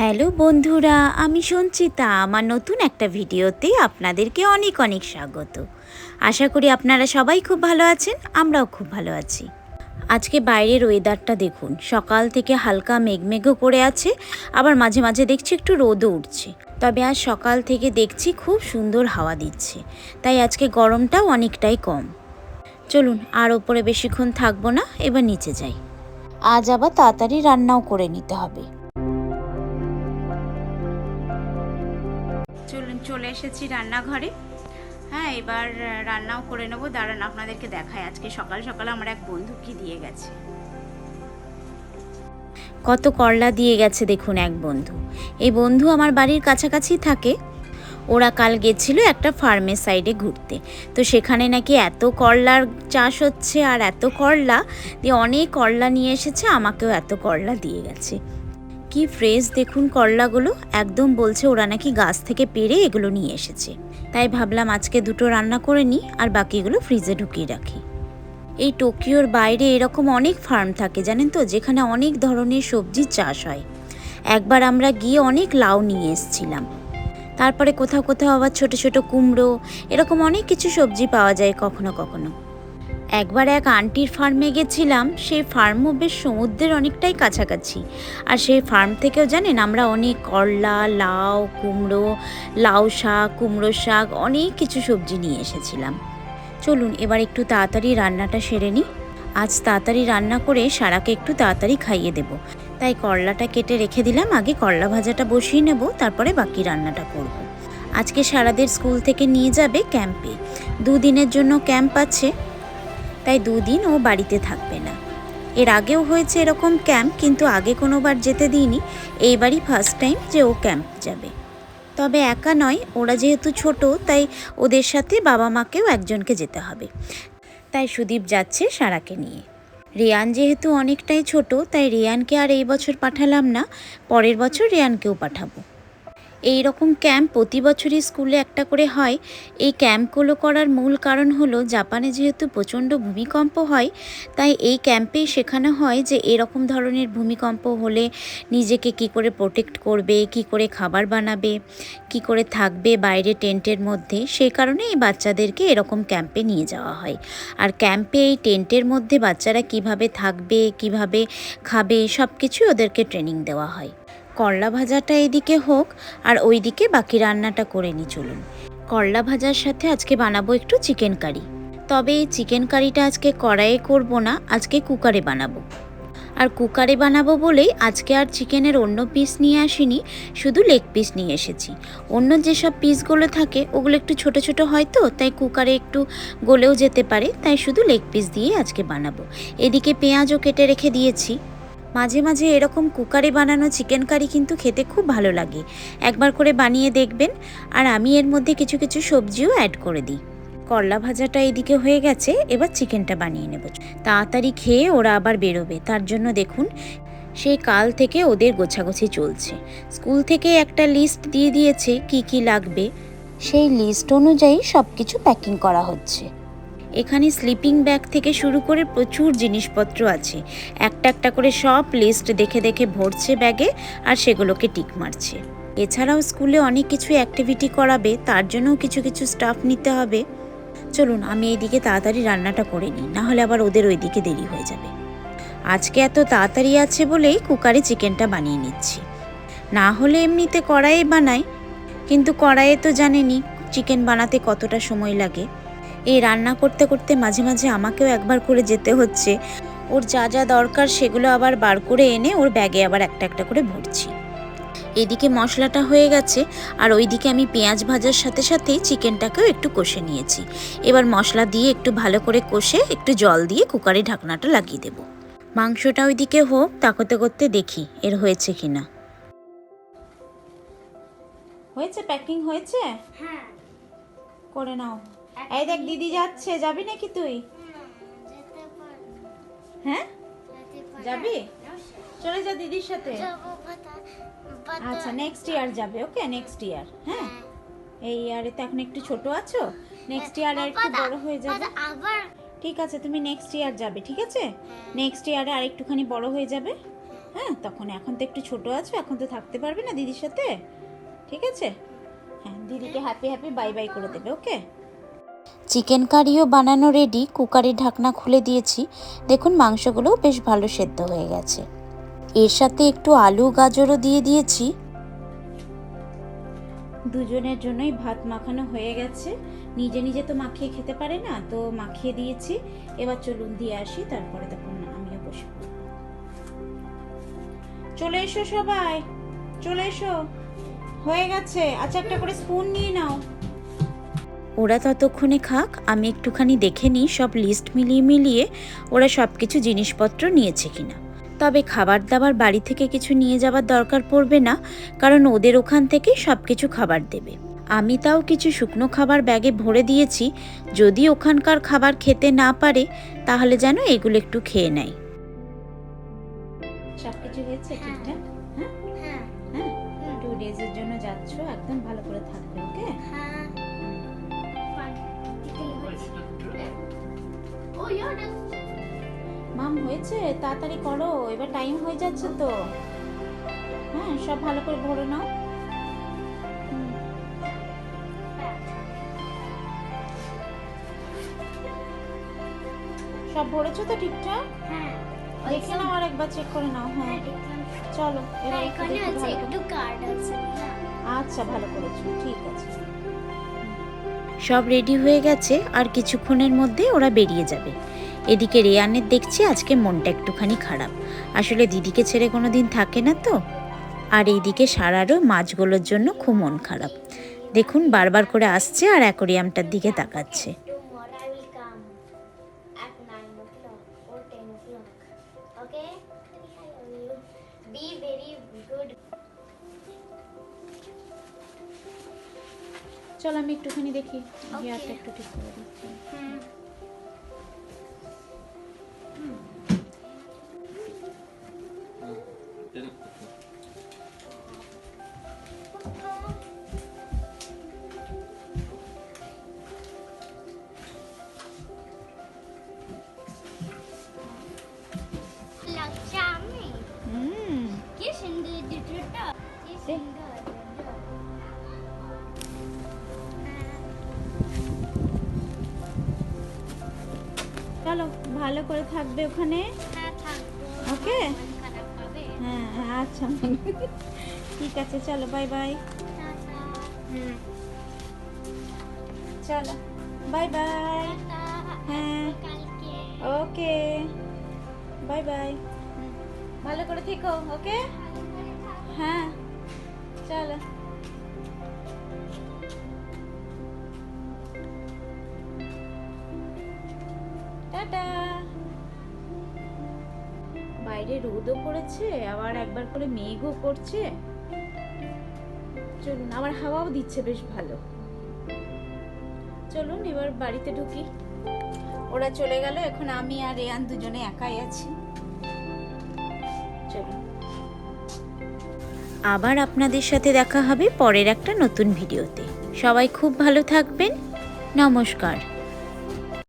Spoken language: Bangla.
হ্যালো বন্ধুরা, আমি সঞ্চিতা। আমার নতুন একটা ভিডিওতে আপনাদেরকে অনেক অনেক স্বাগত। আশা করি আপনারা সবাই খুব ভালো আছেন, আমরাও খুব ভালো আছি। আজকে বাইরের ওয়েদারটা দেখুন, সকাল থেকে হালকা মেঘমেঘও করে আছে, আবার মাঝে মাঝে দেখছি একটু রোদও উঠছে। তবে আজ সকাল থেকে দেখছি খুব সুন্দর হাওয়া দিচ্ছে, তাই আজকে গরমটাও অনেকটাই কম। চলুন, আর ওপরে বেশিক্ষণ থাকব না, এবার নিচে যাই। আজ আবার তাড়াতাড়ি রান্নাও করে নিতে হবে। চলে এসেছি রান্নাঘরে। হ্যাঁ এবার রান্নাও করে নেব। দাঁড়ান, আপনাদেরকে দেখায় আজকে সকাল সকাল আমার এক বন্ধু কি দিয়ে গেছে। কত করলা দিয়ে গেছে দেখুন এক বন্ধু। এই বন্ধু আমার বাড়ির কাছাকাছি থাকে। ওরা কাল গেছিল একটা ফার্মের সাইডে ঘুরতে। তো সেখানে নাকি এত করলার চাষ হচ্ছে আর এত করলা দিয়ে অনেক করলা নিয়ে এসেছে, আমাকেও এত করলা দিয়ে গেছে। কি ফ্রেশ দেখুন করলাগুলো? একদম বলছে ওরা নাকি গাছ থেকে পেরে এগুলো নিয়ে এসেছে। তাই ভাবলাম আজকে দুটো রান্না করে নিই, আর বাকিগুলো ফ্রিজে ঢুকিয়ে রাখি। এই টোকিওর বাইরে এরকম অনেক ফার্ম থাকে, জানেন তো? যেখানে অনেক ধরনের সবজির চাষ হয়। একবার আমরা গিয়ে অনেক লাউ নিয়ে এসেছিলাম। তারপরে কোথাও কোথাও আবার ছোট ছোট কুমড়ো, এরকম অনেক কিছু সবজি পাওয়া যায় কখনো কখনো। একবার এক আন্টির ফার্মে গেছিলাম, সেই ফার্মও বেশ সমুদ্রের অনেকটাই কাছাকাছি। আর সেই ফার্ম থেকেও জানেন আমরা অনেক করলা, লাউ, কুমড়ো, লাউ শাক, কুমড়ো শাক, অনেক কিছু সবজি নিয়ে এসেছিলাম। চলুন, এবার একটু তাড়াতাড়ি রান্নাটা সেরে নিই। আজ তাড়াতাড়ি রান্না করে সারাকে একটু তাড়াতাড়ি খাইয়ে দেব। তাই করলাটা কেটে রেখে দিলাম, আগে করলা ভাজাটা বসিয়ে নেব, তারপরে বাকি রান্নাটা করব। আজকে সারাদের স্কুল থেকে নিয়ে যাবে ক্যাম্পে। দুদিনের জন্য ক্যাম্প আছে। তাই দুদিন ও বাড়িতে থাকবে না। এর আগেও হয়েছে এরকম ক্যাম্প, কিন্তু আগে কোনোবার যেতে দিইনি। এইবারই ফার্স্ট টাইম যে ও ক্যাম্প যাবে। তবে একা নয়, ওরা যেহেতু ছোট, তাই ওদের সাথে বাবা মাকেও একজনকে যেতে হবে। তাই সুদীপ যাচ্ছে সারাকে নিয়ে। রিয়ান যেহেতু অনেকটাই ছোট, তাই রিয়ানকে আর এই বছর পাঠালাম না। পরের বছর রিয়ানকেও পাঠাবো। এই রকম ক্যাম্প প্রতি বছরই স্কুলে একটা করে হয়। এই ক্যাম্পগুলো করার মূল কারণ হলো জাপানে যেহেতু প্রচণ্ড ভূমিকম্প হয়, তাই এই ক্যাম্পেই শেখানো হয় যে এরকম ধরনের ভূমিকম্প হলে নিজেকে কি করে প্রোটেক্ট করবে, কি করে খাবার বানাবে, কি করে থাকবে বাইরে টেন্টের মধ্যে সেই কারণে এই বাচ্চাদেরকে এরকম ক্যাম্পে নিয়ে যাওয়া হয়। আর ক্যাম্পে এই টেন্টের মধ্যে বাচ্চারা কীভাবে থাকবে, কীভাবে খাবে সব কিছুই ওদেরকে ট্রেনিং দেওয়া হয়। করলা ভাজাটা এদিকে হোক আর ওইদিকে বাকি রান্নাটা করে নি চলুন। করলা ভাজার সাথে আজকে বানাবো একটু চিকেন কারি। তবে এই চিকেন কারিটা আজকে কড়াইয়ে করব না, আজকে কুকারে বানাবো। আর কুকারে বানাবো বলেই আজকে আর চিকেনের অন্য পিস নিয়ে আসিনি, শুধু লেগ পিস নিয়ে এসেছি। অন্য যেসব পিসগুলো থাকে, ওগুলো একটু ছোট ছোট হয় তো, তাই কুকারে একটু গলেও যেতে পারে, তাই শুধু লেগ পিস দিয়ে আজকে বানাবো। এদিকে পেঁয়াজও কেটে রেখে দিয়েছি। মাঝে মাঝে এরকম কুকারে বানানো চিকেন কারি কিন্তু খেতে খুব ভালো লাগে। একবার করে বানিয়ে দেখবেন। আর আমি এর মধ্যে কিছু কিছু সবজিও অ্যাড করে দিই। করলা ভাজাটা এদিকে হয়ে গেছে, এবার চিকেনটা বানিয়ে নেব। তাড়াতাড়ি খেয়ে ওরা আবার বেরোবে। তার জন্য দেখুন সেই কাল থেকে ওদের গোছাগুছি চলছে। স্কুল থেকে একটা লিস্ট দিয়ে দিয়েছে, কি কি লাগবে? সেই লিস্ট অনুযায়ী সব কিছু প্যাকিং করা হচ্ছে। এখানে স্লিপিং ব্যাগ থেকে শুরু করে প্রচুর জিনিসপত্র আছে। একটা একটা করে সব লিস্ট দেখে দেখে ভরছে ব্যাগে আর সেগুলোকে টিক মারছে। এছাড়াও স্কুলে অনেক কিছু অ্যাক্টিভিটি করাবে, তার জন্যও কিছু কিছু স্টাফ নিতে হবে। চলুন, আমি এইদিকে তাড়াতাড়ি রান্নাটা করে নিই, নাহলে আবার ওদের ওইদিকে দেরি হয়ে যাবে। আজকে এত তাড়াতাড়ি আছে বলেই কুকারে চিকেনটা বানিয়ে নিচ্ছি। না হলে এমনিতে কড়াইয়ে বানাই, কিন্তু কড়াইয়ে তো জানেনি, চিকেন বানাতে কতটা সময় লাগে। এই রান্না করতে করতে মাঝে মাঝে আমাকেও একবার করে যেতে হচ্ছে। ওর যা যা দরকার সেগুলো আবার বার করে এনে ওর ব্যাগে আবার একটা একটা করে ভরছি। এদিকে মশলাটা হয়ে গেছে আর ওইদিকে আমি পেঁয়াজ ভাজার সাথে সাথে চিকেনটাকেও একটু কষে নিয়েছি। এবার মশলা দিয়ে একটু ভালো করে কষে একটু জল দিয়ে কুকারে ঢাকনাটা লাগিয়ে দেব। মাংসটা ওইদিকে হোক তা করতে করতে দেখি এর হয়েছে কিনা। হয়েছে প্যাকিং হয়েছে? হ্যাঁ। করে নাও। এই দেখ, দিদি যাচ্ছে। যাবি নাকি তুই? হ্যাঁ? যাবি? চলে যা দিদির সাথে। আচ্ছা নেক্সট ইয়ার যাবে। ওকে নেক্সট ইয়ার হ্যাঁ? এই ইয়ারে তো এখন একটু ছোট আছো? নেক্সট ইয়ারে একটু বড় হয়ে যাবে। ঠিক আছে, তুমি নেক্সট ইয়ার যাবে, ঠিক আছে? নেক্সট ইয়ারে আর একটুখানি বড় হয়ে যাবে। হ্যাঁ তখন এখন তো একটু ছোট আছো, এখন তো থাকতে পারবে না দিদির সাথে? ঠিক আছে? হ্যাঁ দিদিকে হ্যাপি হ্যাপি বাই বাই করে দেবে ওকে চিকেন কারিও বানানো রেডি কুকারের ঢাকনা খুলে দিয়েছি। দেখুন, মাংসগুলোও বেশ ভালো সেদ্ধ হয়ে গেছে। এর সাথে একটু আলু, গাজরও দিয়ে দিয়েছি। দুজনের জন্যই ভাত মাখানো হয়ে গেছে। নিজে নিজে তো মাখিয়ে খেতে পারে না, তো মাখিয়ে দিয়েছি। এবার চলুন দিয়ে আসি, তারপরে তখন আমিও বসবো চলে এসো সবাই, চলে এসো। হয়ে গেছে। আচ্ছা একটা করে স্পুন নিয়ে নাও। ওরা ততক্ষণে খাক আমি একটুখানি দেখে নিই সব লিস্ট মিলিয়ে মিলিয়ে ওরা সব কিছু জিনিসপত্র নিয়েছে কিনা। তবে খাবার দাবার বাড়ি থেকে কিছু নিয়ে যাবার দরকার পড়বে না কারণ ওদের ওখান থেকে সব কিছু খাবার দেবে। আমি তাও কিছু শুকনো খাবার ব্যাগে ভরে দিয়েছি যদি ওখানকার খাবার খেতে না পারে তাহলে যেন এগুলো একটু খেয়ে নেয়। সব কিছু হয়েছে ঠিকঠাক? হ্যাঁ। হ্যাঁ? হ্যাঁ। টু ডেজের জন্য যাচ্ছ একদম ভালো করে থাকবে ওকে হ্যাঁ। মাম হয়েছে? তাড়াতাড়ি করো। এবার টাইম হয়ে যাচ্ছে তো। হ্যাঁ সব ভালো করে ভরে নাও। সব ভরেছো তো ঠিকঠাক? হ্যাঁ দেখে নাও আর একবার চেক করে নাও। হ্যাঁ হ্যাঁ চলো হ্যাঁ এখানে আছে একটু কার্ড আছে। হ্যাঁ। আচ্ছা ভালো করেছ। ঠিক আছে। সব রেডি হয়ে গেছে আর কিছুক্ষণের মধ্যে ওরা বেরিয়ে যাবে। এদিকে রেয়ানের দেখছি আজকে মনটা একটুখানি খারাপ। আসলে দিদিকে ছেড়ে কোনো দিন থাকে না তো। আর এইদিকে সারারও মাছগুলোর জন্য খুব মন খারাপ। দেখুন বারবার করে আসছে আর অ্যাকোরিয়ামটার দিকে তাকাচ্ছে। চল আমি একটুখানি দেখি. হেয়ারটা একটু ঠিক করে দিচ্ছি চলো ভালো করে থাকবে ওখানে? হ্যাঁ হবে? হ্যাঁ হ্যাঁ আচ্ছা। ঠিক আছে চলো বাই বাই। হুম চলো বাই বাই। হ্যাঁ। ওকে। Bye bye. ভালো করে থেকো ওকে? হ্যাঁ। চলো। টাটা বাইরে রোদও পড়েছে, আবার একবার করে মেঘও করছে। চলুন আবার হাওয়াও দিচ্ছে বেশ ভালো। চলুন, এবার বাড়িতে ঢুকি। ওরা চলে গেল, এখন আমি আর রেয়ান দুজনে একাই আছি। চলুন। আবার আপনাদের সাথে দেখা হবে পরের একটা নতুন ভিডিওতে। সবাই খুব ভালো থাকবেন। নমস্কার।